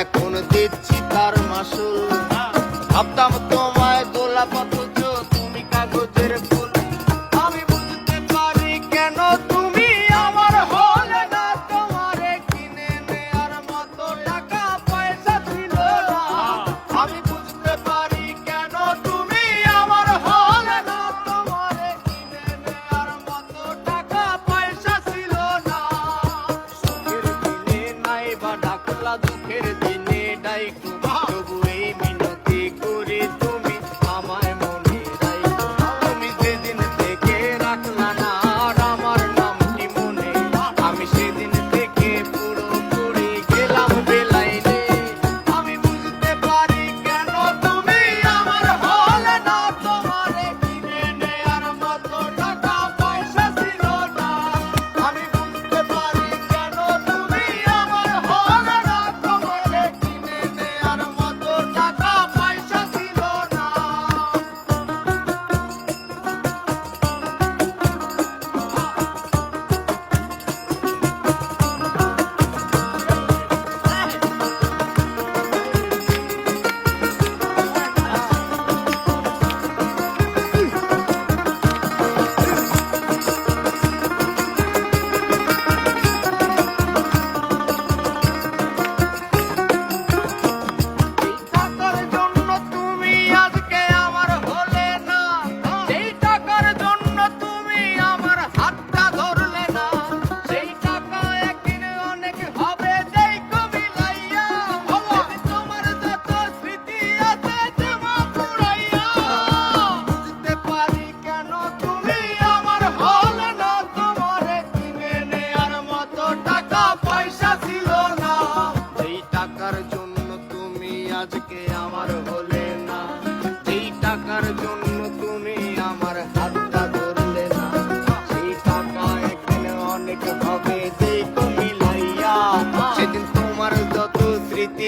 এখন দিচ্ছি তার মাসুল। ভাবতাম তোমায় গোলাপ তুমি কাগজের ফুল। আমি বুঝতে পারি কেন তুমি আমার হলে না কিনে নেয়ার মতো টাকা, পয়সা ছিল না। আমি বুঝতে পারি কেন তুমি আমার হলে না কিনে নেয়ার মতো টাকা, পয়সা ছিল না। নাই বা ডাকলা দুঃখের